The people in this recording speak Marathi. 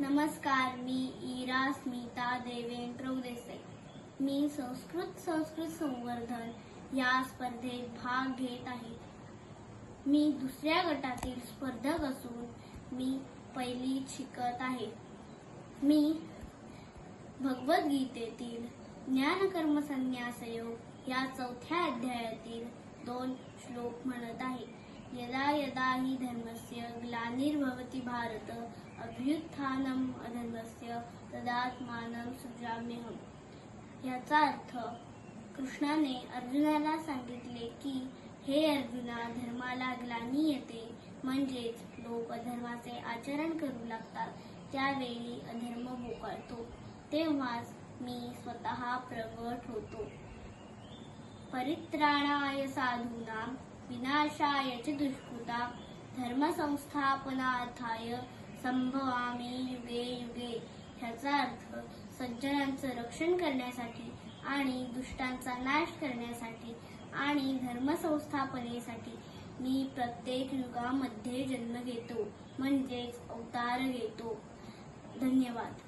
नमस्कार मी इरा स्मिता देवेंद्र देसाई मी संस्कृत संस्कृत संवर्धन या स्पर्धेत भाग घेत आहे. मी दुसऱ्या गटातील स्पर्धक असून मी पहिली शिकत आहे. मी भगवद्गीतेतील ज्ञानकर्म संन्यासयोग या चौथ्या अध्यायातील दोन श्लोक म्हणत आहे. यदा यदा हि धर्मस्य ग्लानिर्भवति भारत अभ्युत्थानम अधर्मस्य तदात्मानं सृजाम्यहम। याचा अर्थ कृष्णाने अर्जुनाला सांगितले की हे अर्जुना धर्माला ग्लानी येते म्हणजेच लोक अधर्माचे आचरण करू लागतात त्यावेळी अधर्म बोकाळतो तेव्हाच मी स्वतः प्रगट होतो. परित्राणाय साधूना विनाशाय च दुष्कृता धर्मसंस्थापनार्थाय संभवामी युगे युगे. ह्याचा अर्थ सज्जनांचं रक्षण करण्यासाठी आणि दुष्टांचा नाश करण्यासाठी आणि धर्मसंस्थापनेसाठी मी प्रत्येक युगामध्ये जन्म घेतो म्हणजेच अवतार घेतो. धन्यवाद.